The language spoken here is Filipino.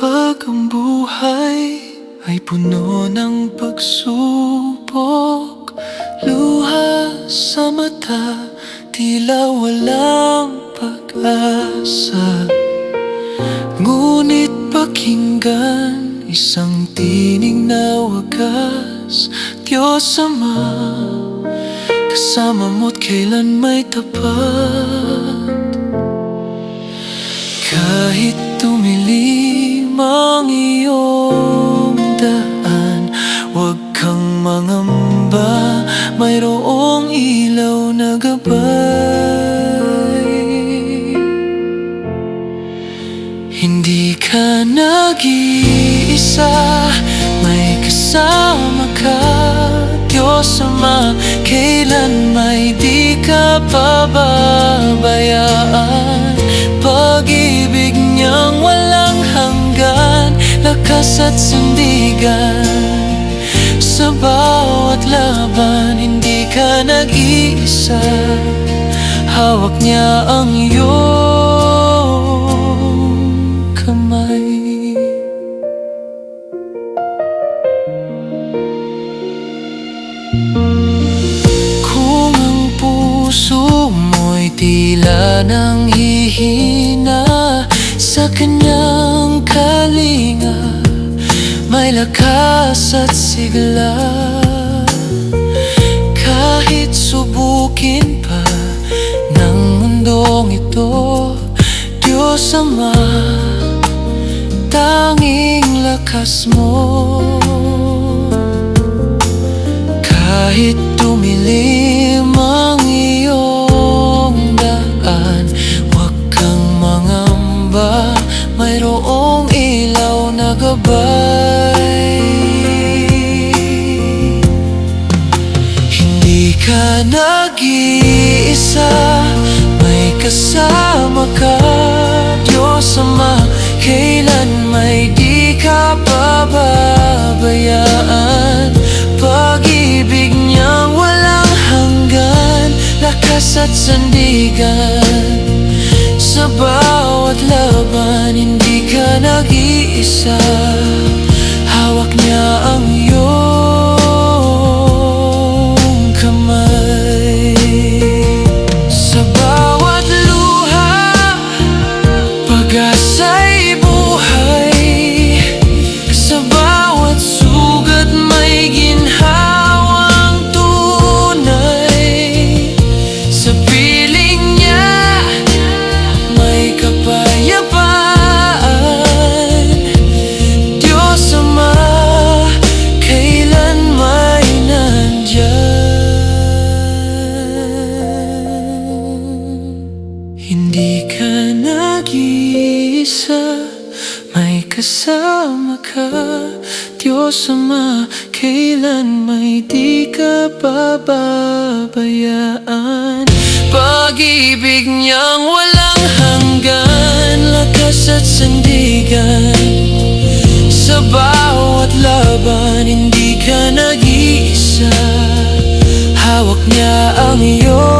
Kapag ang buhay ay puno ng pagsubok. Luha sa mata, tila walang pag-asa. Ngunit pakinggan, isang tinig na wagas Diyos Ama, kasama mo't kailan may tapat. Kahit tumilim ang iyong daan. Huwag kang mangamba Mayroong ilaw na gabay. Hindi ka nag-iisa May kasama ka. Diyos Ama Kailan may di ka pababayaan at sandigan. Sa bawat laban Hindi ka nag-iisa. Hawak niya ang iyong kamay. Kung ang puso mo'y tila nang hihina Sa kanyang kalinga May lakas at sigla. Kahit subukin pa ng mundong ito Diyos Ama Tanging lakas mo. Kahit tumilim ang nag-iisa May kasama ka. Diyos Ama Kailan may di ka pababayaan? Pag-ibig niyang walang hanggan Lakas at sandigan. Sa bawat laban Hindi ka nag-iisa. Hawak niya ang iyong Hindi ka nag-iisa May kasama ka. Diyos Ama, kailan may di ka pababayaan Pag-ibig niyang walang hanggan Lakas at sandigan. Sa bawat laban Hindi ka nag-iisa. Hawak niya ang iyong